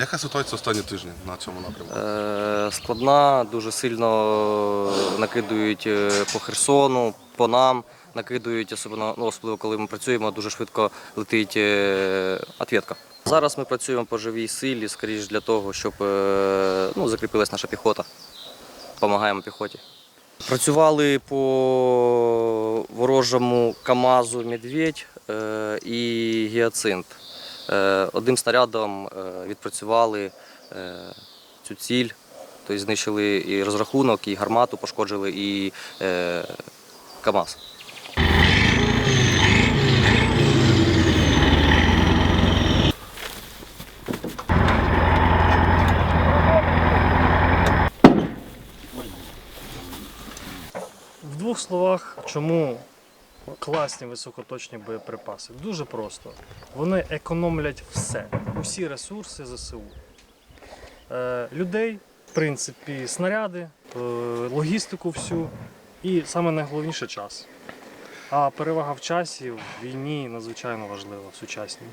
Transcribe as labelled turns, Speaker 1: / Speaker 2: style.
Speaker 1: яка ситуація останні тижні на цьому напрямку?
Speaker 2: Е, Складна, дуже сильно накидують е, по Херсону, по нам, накидують, особливо, ну, особливо коли ми працюємо, дуже швидко летить е. Зараз ми працюємо по живій силі, скоріш для того, щоб ну, закріпилась наша піхота. Допомагаємо піхоті. Працювали по ворожому КАМАЗу Медведь і Гіацинт. Е, Одним снарядом е, відпрацювали е, цю ціль, тобто знищили і розрахунок, і гармату пошкоджили, і КАМАЗ.
Speaker 3: В двох словах, чому класні високоточні боєприпаси? Дуже просто. Вони економлять все, усі ресурси ЗСУ. Е, людей, в принципі, снаряди, е, логістику всю і саме найголовніше час. А перевага в часі в війні надзвичайно важлива в сучасній.